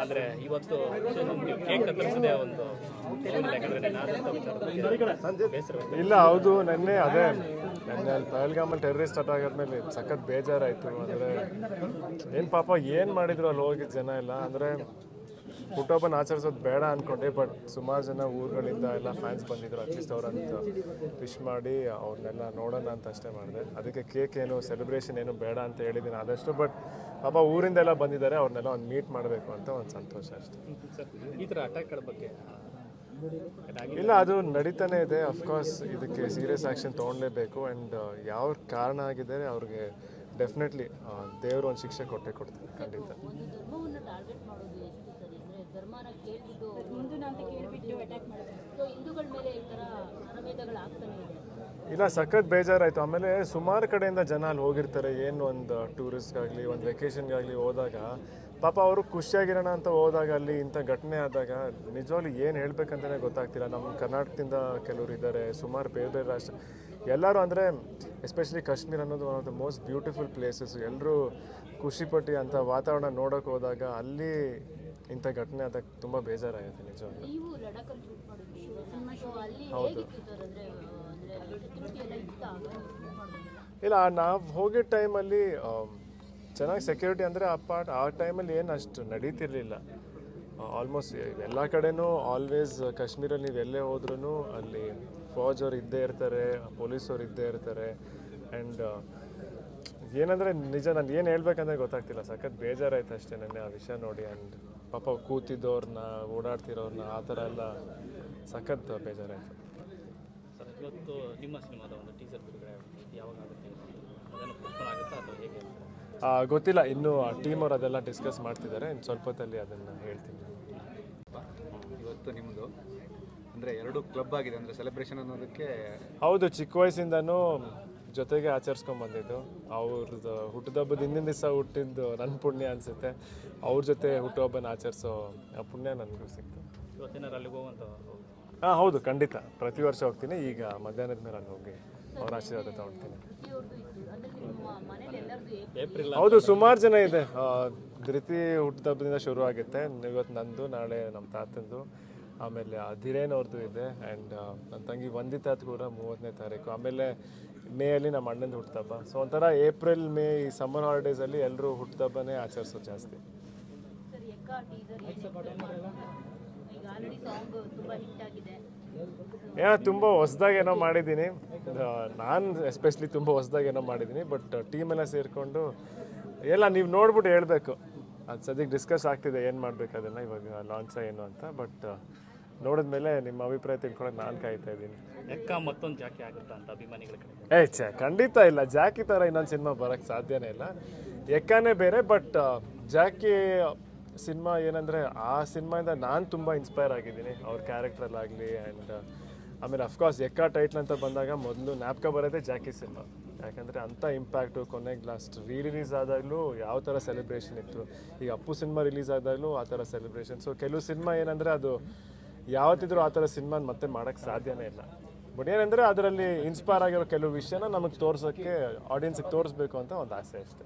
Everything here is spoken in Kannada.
ಅಂದ್ರೆ ಇವತ್ತು ನೀವು ಕೇಕ್ ಕತ್ತರಿಸದೆ ಒಂದು ಇಲ್ಲ ಹೌದು ನೆನ್ನೆ ಅದೇ ನೆನ್ನೆ ಅಲ್ಲಿ ಪಹಲ್ಗಾಮಲ್ಲಿ ಟೆರರಿಸ್ಟ್ ಅಟ್ಯಾಕ್ ಆದ್ಮೇಲೆ ಸಖತ್ ಬೇಜಾರಾಯ್ತು. ಅಂದ್ರೆ ಏನ್ ಪಾಪ ಏನ್ ಮಾಡಿದ್ರು ಅಲ್ಲಿ ಹೋಗಿದ್ ಜನ ಎಲ್ಲ? ಅಂದ್ರೆ ಹುಟ್ಟುಹಬ್ಬನ ಆಚರಿಸೋದು ಬೇಡ ಅಂದ್ಕೊಂಡೆ ಬಟ್ ಸುಮಾರು ಜನ ಊರುಗಳಿಂದ ಎಲ್ಲ ಫ್ಯಾನ್ಸ್ ಬಂದಿದ್ರು ಅಟ್ಲೀಸ್ಟ್ ಅವ್ರಂತ ವಿಶ್ ಮಾಡಿ ಅವ್ರನ್ನೆಲ್ಲ ನೋಡೋಣ ಅಂತ ಅಷ್ಟೇ ಮಾಡಿದೆ. ಅದಕ್ಕೆ ಕೇಕ್ ಏನು ಸೆಲೆಬ್ರೇಷನ್ ಏನು ಬೇಡ ಅಂತ ಹೇಳಿದ್ದೀನಿ ಆದಷ್ಟು ಬಟ್ ಪಾಪ ಊರಿಂದೆಲ್ಲ ಬಂದಿದ್ದಾರೆ ಅವ್ರನ್ನೆಲ್ಲ ಒಂದು ಮೀಟ್ ಮಾಡಬೇಕು ಅಂತ ಒಂದು ಸಂತೋಷ ಅಷ್ಟೇ. ಈ ಥರ ಅಟ್ಯಾಕ್ಗಳ ಬಗ್ಗೆ ಇಲ್ಲ ಅದು ನಡೀತಾನೆ ಇದೆ. ಅಫ್ಕೋರ್ಸ್ ಇದಕ್ಕೆ ಸೀರಿಯಸ್ ಆ್ಯಕ್ಷನ್ ತೊಗೊಳ್ಲೇಬೇಕು ಆ್ಯಂಡ್ ಯಾವ ಕಾರಣ ಆಗಿದೆ ಅವ್ರಿಗೆ ಡೆಫಿನೆಟ್ಲಿ ದೇವರು ಒಂದು ಶಿಕ್ಷೆ ಕೊಟ್ಟೆ ಕೊಡ್ತಾರೆ ಖಂಡಿತ ಒಂದು ಧರ್ಮವನ್ನು ಟಾರ್ಗೆಟ್ ಮಾಡೋದು ಎಷ್ಟು ಸರಿ ಅಂದ್ರೆ ಅಂತ ಅಟ್ಯಾಕ್ ಹಿಂದೂಗಳ ಮೇಲೆ ಈ ಇಲ್ಲ, ಸಖತ್ ಬೇಜಾರಾಯಿತು. ಆಮೇಲೆ ಸುಮಾರು ಕಡೆಯಿಂದ ಜನ ಅಲ್ಲಿ ಹೋಗಿರ್ತಾರೆ. ಏನು ಒಂದು ಟೂರಿಸ್ಟ್ಗಾಗಲಿ ಒಂದು ವೆಕೇಷನ್ಗಾಗಲಿ ಹೋದಾಗ, ಪಾಪ ಅವರು ಖುಷಿಯಾಗಿರೋಣ ಅಂತ ಹೋದಾಗ ಅಲ್ಲಿ ಇಂಥ ಘಟನೆ ಆದಾಗ ನಿಜವಾಗ್ಲೂ ಏನು ಹೇಳಬೇಕಂತಲೇ ಗೊತ್ತಾಗ್ತಿಲ್ಲ. ನಮ್ಮ ಕರ್ನಾಟಕದಿಂದ ಕೆಲವರು ಇದ್ದಾರೆ, ಸುಮಾರು ಬೇರೆ ಬೇರೆ ರಾಷ್ಟ್ರ ಎಲ್ಲರೂ ಅಂದರೆ ಎಸ್ಪೆಷಲಿ ಕಾಶ್ಮೀರ್ ಅನ್ನೋದು one of the most beautiful places ಎಲ್ಲರೂ ಖುಷಿಪಟ್ಟು ಅಂಥ ವಾತಾವರಣ ನೋಡೋಕೆ ಹೋದಾಗ ಅಲ್ಲಿ ಇಂಥ ಘಟನೆ ಆದಾಗ ತುಂಬ ಬೇಜಾರಾಗುತ್ತೆ ನಿಜವಾಗ್ಲೂ. ಹೌದು. ಇಲ್ಲ ನಾವು ಹೋಗಿದ್ದ ಟೈಮಲ್ಲಿ ಚೆನ್ನಾಗಿ ಸೆಕ್ಯೂರಿಟಿ ಅಂದರೆ ಆ ಪಾರ್ಟ್ ಆ ಟೈಮಲ್ಲಿ ಏನು ಅಷ್ಟು ನಡೀತಿರ್ಲಿಲ್ಲ. ಆಲ್ಮೋಸ್ಟ್ ಎಲ್ಲ ಕಡೆನೂ ಆಲ್ವೇಸ್ ಕಾಶ್ಮೀರಲ್ಲಿ ನೀವು ಎಲ್ಲೇ ಹೋದ್ರೂ ಅಲ್ಲಿ ಫೌಜ್ ಅವ್ರು ಇದ್ದೇ ಇರ್ತಾರೆ ಪೊಲೀಸವ್ರು ಇದ್ದೇ ಇರ್ತಾರೆ. ಆ್ಯಂಡ್ ಏನಂದರೆ ನಿಜ ನಾನು ಏನು ಹೇಳ್ಬೇಕಂದ್ರೆ ಗೊತ್ತಾಗ್ತಿಲ್ಲ. ಸಖತ್ ಬೇಜಾರಾಯ್ತು ಅಷ್ಟೇ ನನಗೆ ಆ ವಿಷಯ ನೋಡಿ. ಆ್ಯಂಡ್ ಪಾಪ ಕೂತಿದ್ದವ್ರನ್ನ ಓಡಾಡ್ತಿರೋರ್ನ, ಆ ಥರ ಎಲ್ಲ ಸಖತ್ ಬೇಜಾರಾಯ್ತು. ಇವತ್ತು ನಿಮ್ಮ ಸಿನಿಮಾದ ಒಂದು ಟೀಸರ್ ಬಿಡುಗಡೆ ಯಾವಾಗ ಆಗುತ್ತೆ ಆಗುತ್ತಾ ಅಥವಾ ಹೇಗೆ ಗೊತ್ತಿಲ್ಲ ಇನ್ನು ಟೀಮ್ ಅವರು ಅದೆಲ್ಲ ಡಿಸ್ಕಸ್ ಮಾಡ್ತಿದ್ದಾರೆ. ಇನ್ನು ಸ್ವಲ್ಪ ಹೊತ್ತಲ್ಲಿ ಅದನ್ನು ಹೇಳ್ತೀನಿ. ಇವತ್ತು ನಿಮ್ಮದು ಅಂದರೆ ಎರಡು ಕ್ಲಬ್ ಆಗಿದೆ ಅಂದರೆ ಸೆಲೆಬ್ರೇಷನ್ ಅನ್ನೋದಕ್ಕೆ ಹೌದು ಚಿಕ್ಕ ವಯಸ್ಸಿಂದನೂ ಜೊತೆಗೆ ಆಚರಿಸ್ಕೊಂಡ್ ಬಂದಿದ್ದು. ಅವ್ರದ್ದು ಹುಟ್ಟಿದಬ್ಬದ ಹಿಂದಿನ ದಿವಸ ಹುಟ್ಟಿದ್ದು ನನ್ನ ಪುಣ್ಯ ಅನಿಸುತ್ತೆ. ಅವ್ರ ಜೊತೆ ಹುಟ್ಟುಹಬ್ಬನ ಆಚರಿಸೋ ಆ ಪುಣ್ಯ ನನಗೂ ಸಿಕ್ತು. ಹಾಂ ಹೌದು ಖಂಡಿತ. ಪ್ರತಿ ವರ್ಷ ಹೋಗ್ತೀನಿ. ಈಗ ಮಧ್ಯಾಹ್ನದ ಮೇಲೆ ಅಲ್ಲಿ ಹೋಗಿ ಅವ್ರ ಆಶೀರ್ವಾದ ತಗೊಳ್ತೀನಿ ಹೌದು ಸುಮಾರು ಜನ ಇದೆ. ಧೃತಿ ಹುಟ್ಟುಹಬ್ಬದಿಂದ ಶುರು ಆಗುತ್ತೆ. ಇವತ್ತು ನಂದು ನಾಳೆ ನಮ್ಮ ತಾತಂದು ಆಮೇಲೆ ಧಿರೇನ್ ಅವ್ರದ್ದು ಇದೆ ಆ್ಯಂಡ್ ನನ್ನ ತಂಗಿ ವಂದಿತಾತ್ ಕೂಡ ಮೂವತ್ತನೇ ತಾರೀಕು. ಆಮೇಲೆ ಮೇಯಲ್ಲಿ ನಮ್ಮ ಅಣ್ಣಂದು ಹುಟ್ಟುಹಬ್ಬ. ಸೊ ಒಂಥರ ಏಪ್ರಿಲ್ ಮೇ ಈ ಸಮ್ಮರ್ ಹಾಲಿಡೇಸಲ್ಲಿ ಎಲ್ಲರೂ ಹುಟ್ಟುಹಬ್ಬನೇ ಆಚರಿಸೋದು ಜಾಸ್ತಿ. ಏನೋ ತುಂಬ ಹೊಸ್ದಾಗಿ ಏನೋ ಮಾಡಿದ್ದೀನಿ. ನಾನು ಎಸ್ಪೆಷಲಿ ತುಂಬ ಹೊಸ್ದಾಗಿ ಏನೋ ಮಾಡಿದ್ದೀನಿ ಬಟ್ ಟೀಮೆಲ್ಲ ಸೇರಿಕೊಂಡು ಎಲ್ಲ ನೀವು ನೋಡ್ಬಿಟ್ಟು ಹೇಳಬೇಕು. ಅದು ಸದ್ಯಕ್ಕೆ ಡಿಸ್ಕಸ್ ಆಗ್ತಿದೆ ಏನು ಮಾಡಬೇಕು ಅದನ್ನು ಇವಾಗ ಲಾಂಚ ಏನು ಅಂತ ಬಟ್ ನೋಡಿದ್ಮೇಲೆ ನಿಮ್ಮ ಅಭಿಪ್ರಾಯ ತಿಳ್ಕೊಳಕ್ಕೆ ನಾನು ಕಾಯ್ತಾ ಇದ್ದೀನಿ. ಎಕ್ಕ ಮತ್ತೊಂದು ಜಾಕಿ ಆಗುತ್ತಾ ಅಂತ ಅಭಿಮಾನಿಗಳ ಕಡೆ? ಏ ಛೇ ಖಂಡಿತ ಇಲ್ಲ. ಜಾಕಿ ಥರ ಇನ್ನೊಂದು ಸಿನಿಮಾ ಬರೋಕ್ಕೆ ಸಾಧ್ಯನೇ ಇಲ್ಲ. ಎಕ್ಕಾನೇ ಬೇರೆ ಬಟ್ ಜಾಕಿ ಸಿನಿಮಾ ಏನಂದರೆ ಆ ಸಿನಿಮಾಯಿಂದ ನಾನು ತುಂಬ ಇನ್ಸ್ಪೈರ್ ಆಗಿದ್ದೀನಿ, ಅವ್ರ ಕ್ಯಾರೆಕ್ಟ್ರಲ್ಲಾಗಲಿ ಆ್ಯಂಡ್ ಆಮೇಲೆ ಅಫ್ಕೋರ್ಸ್ ಎಕ್ಕಾ ಟೈಟ್ಲ್ ಅಂತ ಬಂದಾಗ ಮೊದಲು ನ್ಯಾಪ್ಕ ಬರೋದೇ ಜಾಕಿ ಸಿನಿಮಾ. ಯಾಕಂದರೆ ಅಂಥ ಇಂಪ್ಯಾಕ್ಟು ಕೊನೆಗೆ ಲಾಸ್ಟ್ ರೀ ರಿಲೀಸ್ ಆದಾಗಲೂ ಯಾವ ಥರ ಸೆಲೆಬ್ರೇಷನ್ ಇತ್ತು ಈಗ ಅಪ್ಪು ಸಿನಿಮಾ ರಿಲೀಸ್ ಆದಾಗಲೂ ಆ ಥರ ಸೆಲೆಬ್ರೇಷನ್ ಸೊ ಕೆಲವು ಸಿನಿಮಾ ಏನಂದರೆ ಅದು ಯಾವತ್ತಿದ್ರೂ ಆ ಥರ ಸಿನಿಮಾನ ಮತ್ತೆ ಮಾಡೋಕ್ಕೆ ಸಾಧ್ಯನೇ ಇಲ್ಲ. ಬಟ್ ಏನಂದರೆ ಅದರಲ್ಲಿ ಇನ್ಸ್ಪೈರ್ ಆಗಿರೋ ಕೆಲವು ವಿಷಯನ ನಮಗೆ ತೋರಿಸೋಕ್ಕೆ ಆಡಿಯನ್ಸಿಗೆ ತೋರಿಸ್ಬೇಕು ಅಂತ ಒಂದು ಆಸೆ ಅಷ್ಟೇ.